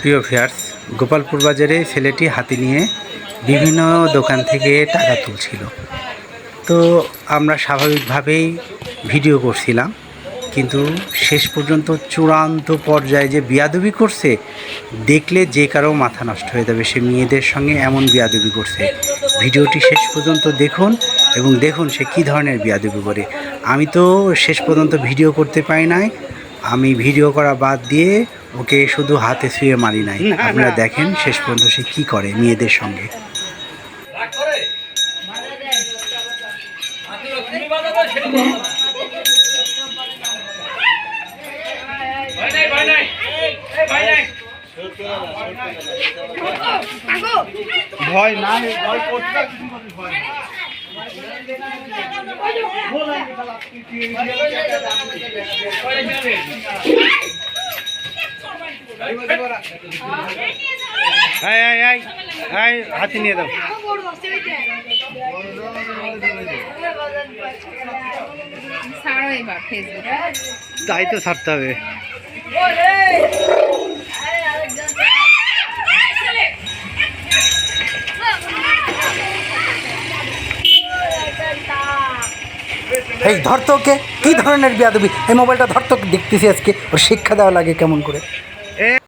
প্রিয় ফেয়ার্স গোপালপুর বাজারে ছেলেটি হাতে নিয়ে বিভিন্ন দোকান থেকে টাকা তুলছিল। তো আমরা স্বাভাবিকভাবেই ভিডিও করছিলাম, কিন্তু শেষ পর্যন্ত চূড়ান্ত পর্যায়ে যে বিয়াদবি করছে, দেখলে যে কারও মাথা নষ্ট হয়ে যাবে। সে মেয়েদের সঙ্গে এমন বিয়াদবি করছে। ভিডিওটি শেষ পর্যন্ত দেখুন এবং দেখুন সে কী ধরনের বিয়াদবি করে। আমি তো শেষ পর্যন্ত ভিডিও করতে পারি নাই। আমি ভিডিও করা বাদ দিয়ে ওকে শুধু হাতে শুয়ে মারি নাই আপনারা দেখেন শেষ পর্যন্ত সে কী করে মেয়েদের সঙ্গে ভয় নাই ভয় করতে ভয় আয় আয় আয় আয় হাতে নিয়ে দাও। তাই তো ছাড়তে হবে। এই ধরতো ওকে কি ধরনের বিয়াদবি? এই মোবাইলটা ধরতো দেখতেছি আজকে। ওর শিক্ষা দেওয়া লাগে কেমন করে? And